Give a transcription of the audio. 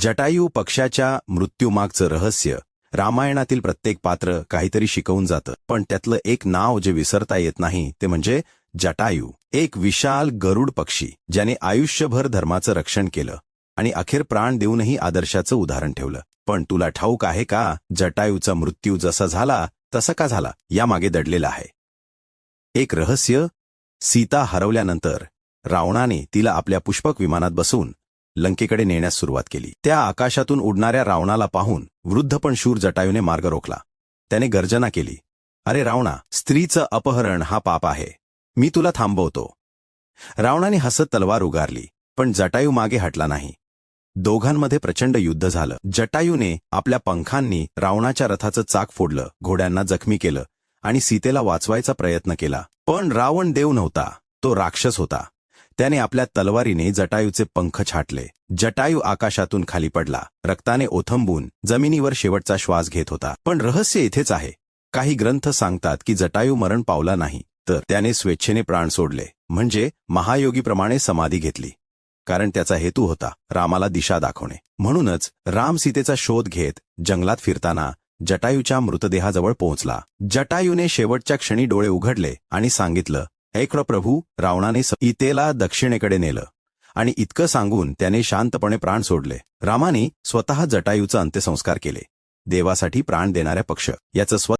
जटायू पक्षाच्या मृत्यूमागचं रहस्य रामायणातील प्रत्येक पात्र काहीतरी शिकवून जातं. पण त्यातलं एक नाव जे विसरता येत नाही ते म्हणजे जटायू. एक विशाल गरुड पक्षी ज्याने आयुष्यभर धर्माचं रक्षण केलं आणि अखेर प्राण देऊनही आदर्शाचं उदाहरण ठेवलं. पण तुला ठाऊक आहे का जटायूचा मृत्यू जसा झाला तसा का झाला यामागे दडलेला आहे. एक रहस्य सीता हरवल्यानंतर रावणाने तिला आपल्या पुष्पक विमानात बसवून लंकेकडे नेण्यास सुरुवात केली. त्या आकाशातून उडणाऱ्या रावणाला पाहून वृद्ध पण शूर जटायूने मार्ग रोखला. त्याने गर्जना केली. अरे रावणा स्त्रीचं अपहरण हा पाप आहे. मी तुला थांबवतो. रावणाने हसत तलवार उगारली पण जटायू मागे हटला नाही. दोघांमध्ये प्रचंड युद्ध झालं. जटायूने आपल्या पंखांनी रावणाच्या रथाचं चाक फोडलं घोड्यांना जखमी केलं आणि सीतेला वाचवायचा प्रयत्न केला. पण रावण देव नव्हता. तो राक्षस होता. त्याने आपल्या तलवारीने जटायूचे पंख छाटले. जटायू आकाशातून खाली पडला. रक्ताने ओथंबून जमिनीवर शेवटचा श्वास घेत होता. पण रहस्य इथेच आहे. काही ग्रंथ सांगतात की जटायू मरण पावला नाही तर त्याने स्वेच्छेने प्राण सोडले. म्हणजे महायोगीप्रमाणे समाधी घेतली. कारण त्याचा हेतू होता रामाला दिशा दाखवणे. म्हणूनच राम सीतेचा शोध घेत जंगलात फिरताना जटायूच्या मृतदेहाजवळ पोहोचला. जटायूने शेवटच्या क्षणी डोळे उघडले आणि सांगितलं ऐकलं प्रभू रावणाने इतेला दक्षिणेकडे नेलं. आणि इतकं सांगून त्याने शांतपणे प्राण सोडले. रामाने स्वतः जटायूचा अंत्यसंस्कार केले. देवासाठी प्राण देणाऱ्या पक्ष याचं स्व